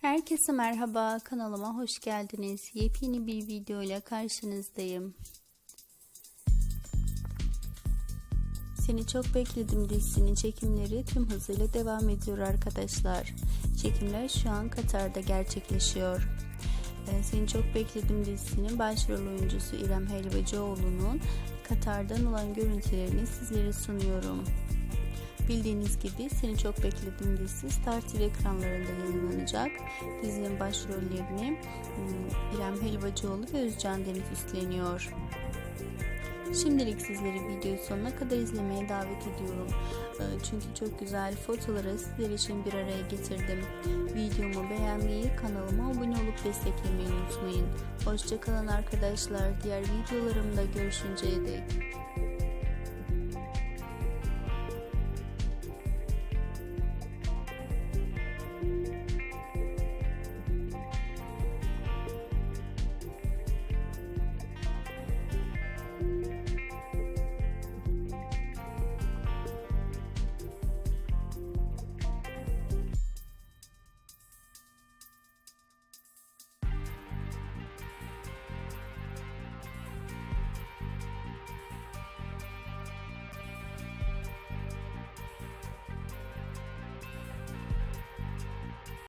Herkese merhaba kanalıma hoş geldiniz. Yepyeni bir video ile karşınızdayım. Seni çok bekledim dizisinin çekimleri tüm hızıyla devam ediyor arkadaşlar. Çekimler şu an Katar'da gerçekleşiyor. Ee, Seni çok bekledim dizisinin başrol oyuncusu İrem Helvacıoğlu'nun Katar'dan olan görüntülerini sizlere sunuyorum. Bildiğiniz gibi Seni Çok Bekledim dizisi Star TV ekranlarında yayınlanacak. Dizinin başrollerini hmm, İrem Helvacıoğlu ve Özcan Deniz üstleniyor. Şimdilik sizleri videoyu sonuna kadar izlemeye davet ediyorum. Ee, Çünkü çok güzel fotoları sizler için bir araya getirdim. Videomu beğenmeyi, kanalıma abone olup desteklemeyi unutmayın. Hoşçakalın arkadaşlar. Diğer videolarımda görüşünceye dek.